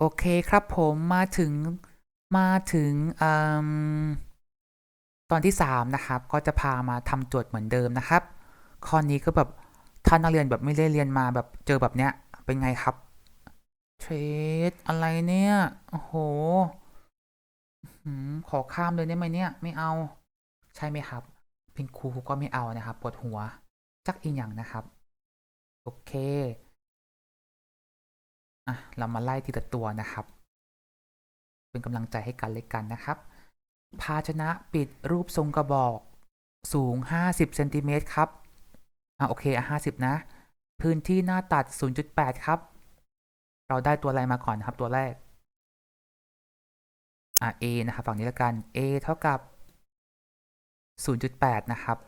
โอเคครับผมมาถึงมาถึงอตอนที่สามนะครับ ก็จะพามาทำโจทย์เหมือนเดิมนะครับ ข้อนี้ก็แบบท่านนักเรียนแบบไม่ได้เรียนมาแบบเจอแบบเนี้ยเป็นไงครับเทรดอะไรเนี่ยโอ้โหขอข้ามเลยได้ไหมเนี่ย ไม่เอาใช่ไหมครับ เป็นครูก็ไม่เอานะครับปวดหัวจักอีกอย่างนะครับ โอเค อะเรามาไล่ทีละตัวนะครับ เป็นกำลังใจให้กันเลยกันนะครับ ภาชนะปิดรูปทรงกระบอกสูง 50เซนติเมตรครับ อะโอเคอะ50 นะ พื้นที่หน้าตัด 0.8 ครับ เราได้ตัวอะไรมาก่อนนะครับตัวแรก อะ A นะครับฝั่งนี้แล้วกัน A เท่ากับ 0.8 นะครับ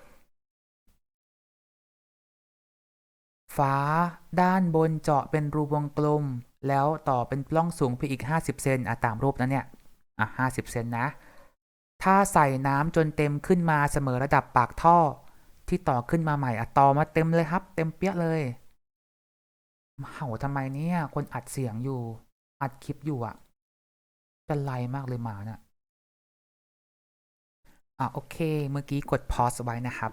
ฝาด้านบนเจาะเป็นรูวงกลม แล้วต่อเป็นปล้องสูงไปอีก 50 เซนอะตามรูปนั้นเนี่ยอะ50เซนนะ ถ้าใส่น้ำจนเต็มขึ้นมาเสมอระดับปากท่อ ที่ต่อขึ้นมาใหม่อะต่อมาเต็มเลยครับ เต็มเปี้ยเลยเห่าทำไมเนี่ย คนอัดเสียงอยู่ อัดคลิปอยู่อะเป็นไรมากเลยหมาน่ะอะโอเค เมื่อกี้กดพอสไว้นะครับ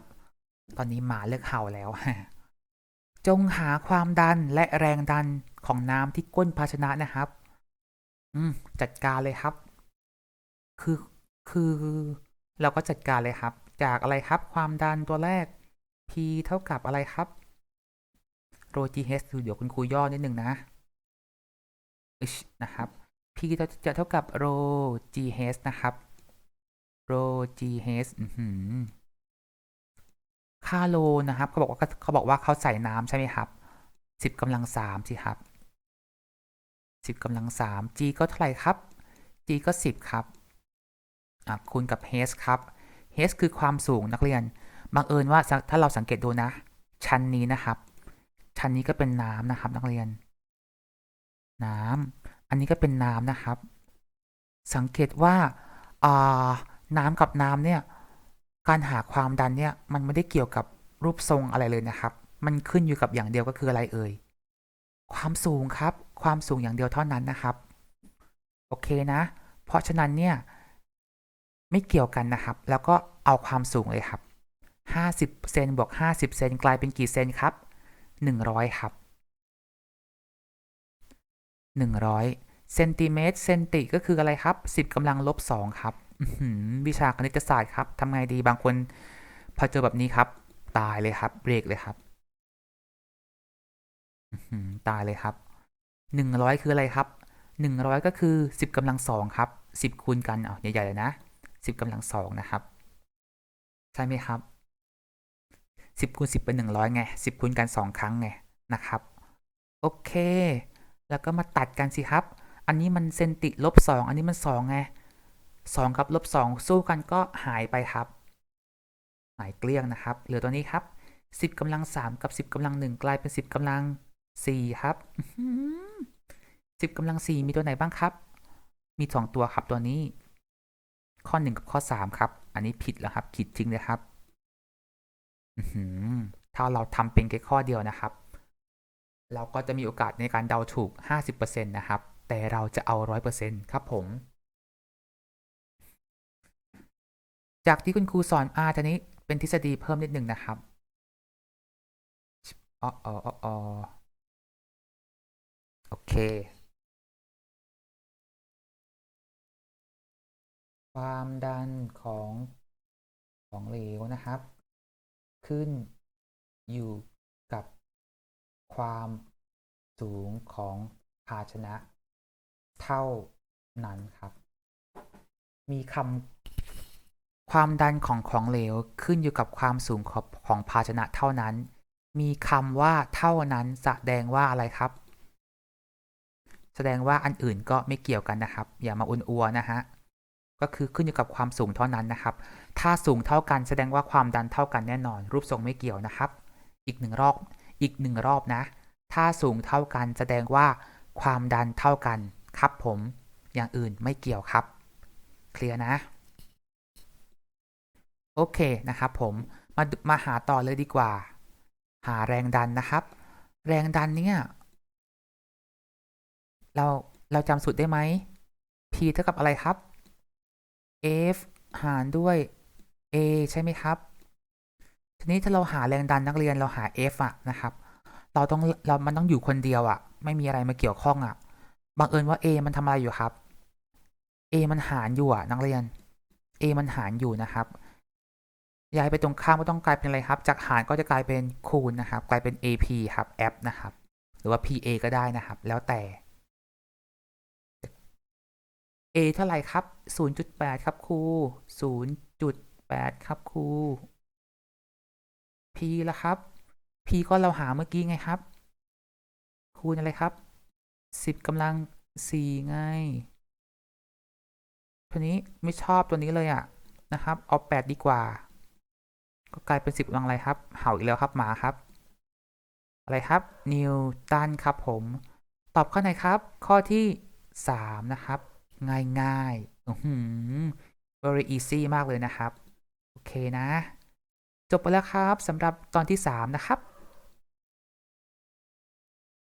ตอนนี้หมาเลิกเห่าแล้ว จงหาความดันและแรงดันของน้ำที่ก้นภาชนะนะครับ อืม จัดการเลยครับ คือคือเราก็จัดการเลยครับ จากอะไรครับ ความดันตัวแรก P เท่ากับอะไรครับ rho GH เดี๋ยวคุณครูย่อนิดหนึ่งนะอึชนะครับ P จะเท่ากับ rho GH นะครับ rho GH อือหือ ค่าโลนะครับเขาบอกว่าเขาบอกว่าเขาใส่น้ำใช่ไหมครับสิบกำลังสามสิครับสิบกำลังสาม g ก็เท่าไหร่ครับ g ก็สิบครับคูณกับ h ครับ h คือความสูงนักเรียนบังเอิญว่าถ้าเราสังเกตดูนะ ชั้นนี้นะครับ ชั้นนี้ก็เป็นน้ำนะครับนักเรียน น้ำอันนี้ก็เป็นน้ำนะครับ สังเกตว่าอ่าน้ำกับน้ำเนี่ย การหาความดันเนี่ยมันไม่ได้เกี่ยวกับรูปทรงอะไรเลยนะครับ มันขึ้นอยู่กับอย่างเดียวก็คืออะไรเอ่ย ความสูงครับ ความสูงอย่างเดียวเท่านั้นนะครับ โอเคนะ เพราะฉะนั้นเนี่ยไม่เกี่ยวกันนะครับ แล้วก็เอาความสูงเลยครับ 50เซนบวก50 เซนกลายเป็นกี่เซนครับ 100 ครับ 100 เซนติเมตรเซนติก็คืออะไรครับ 10กำลังลบ2ครับ วิชาคณิตศาสตร์ครับทำไงดีบางคนพอเจอแบบนี้ครับ ตายเลยครับ เบรกเลยครับตายเลยครับหนึ่งร้อยคืออะไรครับหนึ่งร้อยก็คือสิบกำลังสองครับสิบคูณกันเอาใหญ่ๆเลยนะสิบกำลังสองนะครับ ใช่ไหมครับสิบคูณสิบเป็นหนึ่งร้อยไงสิบคูณกันสองครั้งไงนะครับ โอเค แล้วก็มาตัดกันสิครับ อันนี้มันเซนติลบสองอันนี้มันสองไง สองกับลบสองสู้กันก็หายไปครับหายเกลี้ยงนะครับ เหลือตัวนี้ครับสิบกำลังสามกับสิบกำลังหนึ่งกลายเป็นสิบกำลังสี่ครับสิบกำลังสี่มีตัวไหนบ้างครับ มีสองตัวครับตัวนี้ ข้อหนึ่งกับข้อสามครับ อันนี้ผิดแล้วครับผิดจริงเลยครับถ้าเราทำเป็นแค่ข้อเดียวนะครับ เราก็จะมีโอกาสในการเดาถูก 50%นะครับ แต่เราจะเอา 100%ครับผม จากที่คุณครูสอนอาทีนี้เป็นทฤษฎีเพิ่มนิดหนึ่งนะครับอ๋ออ๋ออ๋อโอเค ความดันของของเหลวนะครับ ขึ้นอยู่กับความสูงของภาชนะ เท่านั้นครับ มีคำ ความดันของของเหลวขึ้นอยู่กับความสูงของของภาชนะเท่านั้น มีคำว่าเท่านั้นแสดงว่าอะไรครับ แสดงว่าอันอื่นก็ไม่เกี่ยวกันนะครับ อย่ามาอุนอัวนะฮะ ก็คือขึ้นอยู่กับความสูงเท่านั้นนะครับ ถ้าสูงเท่ากันแสดงว่าความดันเท่ากันแน่นอน รูปทรงไม่เกี่ยวนะครับ อีกหนึ่งรอบ อีกหนึ่งรอบนะ ถ้าสูงเท่ากันแสดงว่าความดันเท่ากันครับผม อย่างอื่นไม่เกี่ยวครับ เคลียร์นะ โอเคนะครับผมมามาหาต่อเลยดีกว่า หาแรงดันนะครับ แรงดันเนี่ย เราเราจำสูตรได้ไหม p เท่ากับอะไรครับ f หารด้วย a ใช่ไหมครับ ทีนี้ถ้าเราหาแรงดันนักเรียนเราหา f อะนะครับ เราต้องเรามันต้องอยู่คนเดียวอะไม่มีอะไรมาเกี่ยวข้องอะบังเอิญว่า a มันทำอะไรอยู่ครับ a มันหารอยู่อะนักเรียน a มันหารอยู่นะครับ ย้ายไปตรงข้ามก็ต้องกลายเป็นอะไรครับ จากหารก็จะกลายเป็นคูณนะครับ กลายเป็น ap ครับ f นะครับ หรือว่า pa ก็ได้นะครับ แล้วแต่ a เท่าไหร่ครับ 0.8 ครับครู0.8 ครับครู p ละครับ p ก็เราหาเมื่อกี้ไงครับ คูณอะไรครับ 10กำลัง 4 ไงทีนี้ไม่ชอบตัวนี้เลยอะนะครับ เอา 8 ดีกว่า ก็กลายเป็น 10กำลังอะไรครับ เห่าอีกแล้วครับหมาครับ อะไรครับ นิวตันครับผม ตอบข้อไหนครับ ข้อที่ 3 นะครับ ง่ายง่ายอื้อหือ very easy มากเลยนะครับ โอเคนะ จบไปแล้วครับสำหรับตอนที่ 3 นะครับ